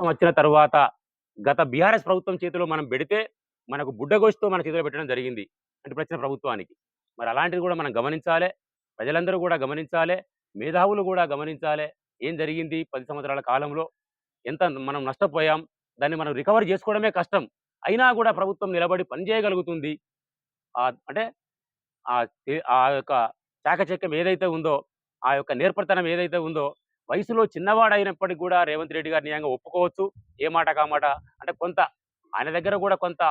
ప్రభుత్వం వచ్చిన తర్వాత గత బీఆర్ఎస్ ప్రభుత్వం చేతిలో మనం పెడితే మనకు బుడ్డగోష్తో మన చేతిలో పెట్టడం జరిగింది అంటే ఇప్పుడు వచ్చిన ప్రభుత్వానికి. మరి అలాంటిది కూడా మనం గమనించాలి? ప్రజలందరూ కూడా గమనించాలి? మేధావులు కూడా గమనించాలి? ఏం జరిగింది పది సంవత్సరాల కాలంలో? ఎంత మనం నష్టపోయాం? దాన్ని మనం రికవర్ చేసుకోవడమే కష్టం. అయినా కూడా ప్రభుత్వం నిలబడి పనిచేయగలుగుతుంది అంటే ఆ ఆ యొక్క చాకచక్యం ఏదైతే ఉందో ఆ యొక్క నేర్పరితనం ఏదైతే ఉందో వయసులో చిన్నవాడైనప్పటికీ కూడా రేవంత్ రెడ్డి గారు నిజంగా ఒప్పుకోవచ్చు. ఏ మాట కామాట అంటే కొంత ఆయన దగ్గర కూడా కొంత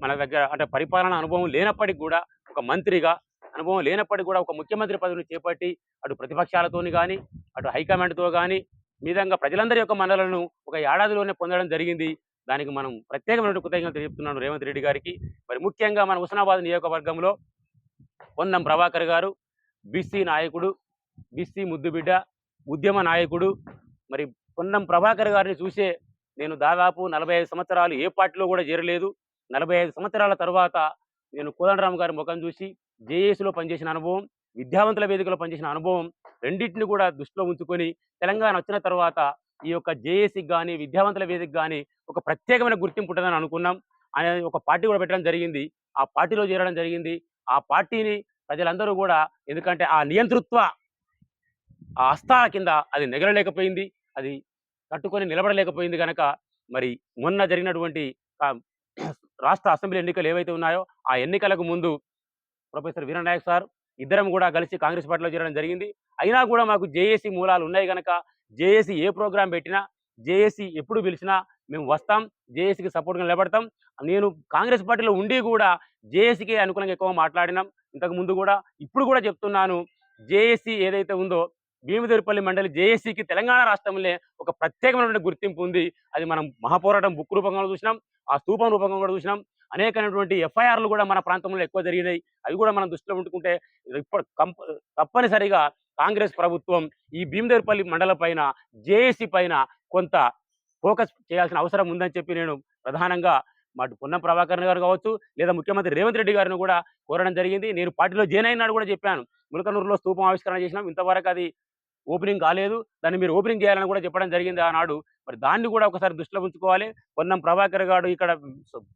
మన దగ్గర అంటే పరిపాలన అనుభవం లేనప్పటికీ కూడా ఒక మంత్రిగా అనుభవం లేనప్పటికీ కూడా ఒక ముఖ్యమంత్రి పదవిని చేపట్టి అటు ప్రతిపక్షాలతోని కానీ అటు హైకమాండ్తో కానీ విధంగా ప్రజలందరి యొక్క మనలను ఒక ఏడాదిలోనే పొందడం జరిగింది. దానికి మనం ప్రత్యేకమైన కృతజ్ఞత చెప్తున్నాను రేవంత్ రెడ్డి గారికి. మరి ముఖ్యంగా మన హుస్నాబాద్ నియోజకవర్గంలో పొన్నం ప్రభాకర్ గారు బీసీ నాయకుడు బీసీ ముద్దుబిడ్డ ఉద్యమ నాయకుడు. మరి పొన్నం ప్రభాకర్ గారిని చూసే నేను దాదాపు నలభై ఐదు సంవత్సరాలు ఏ పార్టీలో కూడా చేరలేదు. నలభై ఐదు సంవత్సరాల తర్వాత నేను కోదండరామ్ గారి ముఖం చూసి జేఏసీలో పనిచేసిన అనుభవం విద్యావంతుల వేదికలో పనిచేసిన అనుభవం రెండింటిని కూడా దృష్టిలో ఉంచుకొని తెలంగాణ వచ్చిన తర్వాత ఈ యొక్క జేఏసీకి కానీ విద్యావంతుల వేదిక కానీ ఒక ప్రత్యేకమైన గుర్తింపు ఉంటుందని అనుకున్నాం. ఆయన ఒక పార్టీ కూడా పెట్టడం జరిగింది. ఆ పార్టీలో చేరడం జరిగింది. ఆ పార్టీని ప్రజలందరూ కూడా ఎందుకంటే ఆ నియంతృత్వ ఆ అస్థాన కింద అది నెగలలేకపోయింది. అది తట్టుకొని నిలబడలేకపోయింది కనుక మరి మొన్న జరిగినటువంటి రాష్ట్ర అసెంబ్లీ ఎన్నికలు ఏవైతే ఉన్నాయో ఆ ఎన్నికలకు ముందు ప్రొఫెసర్ వీరనాయక్ సార్ ఇద్దరం కూడా కలిసి కాంగ్రెస్ పార్టీలో చేరడం జరిగింది. అయినా కూడా మాకు జేఏసీ మూలాలు ఉన్నాయి కనుక జేఏసీ ఏ ప్రోగ్రాం పెట్టినా జేఏసీ ఎప్పుడు పిలిచినా మేము వస్తాం జేఏసీకి సపోర్ట్గా నిలబడతాం. నేను కాంగ్రెస్ పార్టీలో ఉండి కూడా జేఏసీకి అనుకూలంగా ఎక్కువ మాట్లాడినాం. ఇంతకు ముందు కూడా ఇప్పుడు కూడా చెప్తున్నాను జేఏసీ ఏదైతే ఉందో భీమదేరిపల్లి మండలి జేఏసీకి తెలంగాణ రాష్ట్రంలో ఒక ప్రత్యేకమైనటువంటి గుర్తింపు ఉంది. అది మనం మహాపోరాటం బుక్ రూపంగా చూసినాం ఆ స్థూపం రూపంగా కూడా చూసినాం. అనేకమైనటువంటి ఎఫ్ఐఆర్లు కూడా మన ప్రాంతంలో ఎక్కువ జరిగినాయి. అవి కూడా మనం దృష్టిలో ఉంటుకుంటే ఇప్పుడు తప్పనిసరిగా కాంగ్రెస్ ప్రభుత్వం ఈ భీమదేరిపల్లి మండలం పైన జేఏసీ పైన కొంత ఫోకస్ చేయాల్సిన అవసరం ఉందని చెప్పి నేను ప్రధానంగా మాటు పొన్నం ప్రభాకర్ గారు కావచ్చు లేదా ముఖ్యమంత్రి రేవంత్ రెడ్డి గారిని కూడా కోరడం జరిగింది. నేను పార్టీలో జాయిన్ అయినాడు కూడా చెప్పాను. ములకనూరులో స్థూపం ఆవిష్కరణ చేసినాం. ఇంతవరకు అది ఓపెనింగ్ కాలేదు. దాన్ని మీరు ఓపెనింగ్ చేయాలని కూడా చెప్పడం జరిగింది ఆనాడు. మరి దాన్ని కూడా ఒకసారి దృష్టిలో ఉంచుకోవాలి. పొన్నం ప్రభాకర్ గారు ఇక్కడ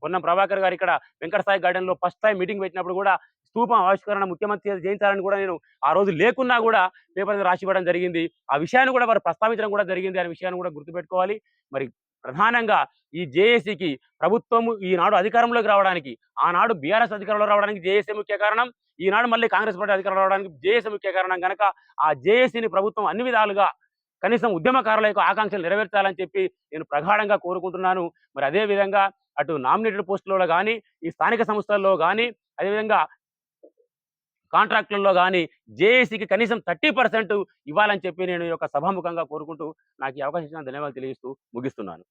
పొన్నం ప్రభాకర్ గారు ఇక్కడ వెంకటసాయి గార్డెన్లో ఫస్ట్ టైం మీటింగ్ పెట్టినప్పుడు కూడా స్థూపం ఆవిష్కరణ ముఖ్యమంత్రి చేయించాలని కూడా నేను ఆ రోజు లేకున్నా కూడా పేపర్ మీద రాసి ఇవ్వడం జరిగింది. ఆ విషయాన్ని కూడా వారు ప్రస్తావించడం కూడా జరిగింది అనే విషయాన్ని కూడా గుర్తుపెట్టుకోవాలి. మరి ప్రధానంగా ఈ జేఏసీకి ప్రభుత్వము ఈనాడు అధికారంలోకి రావడానికి ఆనాడు బీఆర్ఎస్ అధికారంలో రావడానికి జేఏసీ ముఖ్య కారణం ఈనాడు మళ్ళీ కాంగ్రెస్ పార్టీ అధికారంలో రావడానికి జేఏసీ ముఖ్య కారణం కనుక ఆ జేఏసీని ప్రభుత్వం అన్ని విధాలుగా కనీసం ఉద్యమకారుల యొక్క ఆకాంక్షలు నెరవేర్చాలని చెప్పి నేను ప్రగాఢంగా కోరుకుంటున్నాను. మరి అదే విధంగా అటు నామినేటెడ్ పోస్టులలో కానీ ఈ స్థానిక సంస్థల్లో కానీ అదేవిధంగా కాంట్రాక్టులలో కానీ జేఏసీకి కనీసం థర్టీ పర్సెంట్ ఇవ్వాలని చెప్పి నేను ఈ యొక్క సభాముఖంగా కోరుకుంటూ నాకు ఈ అవకాశం ఇచ్చిన ధన్యవాదాలు తెలియజేస్తూ ముగిస్తున్నాను.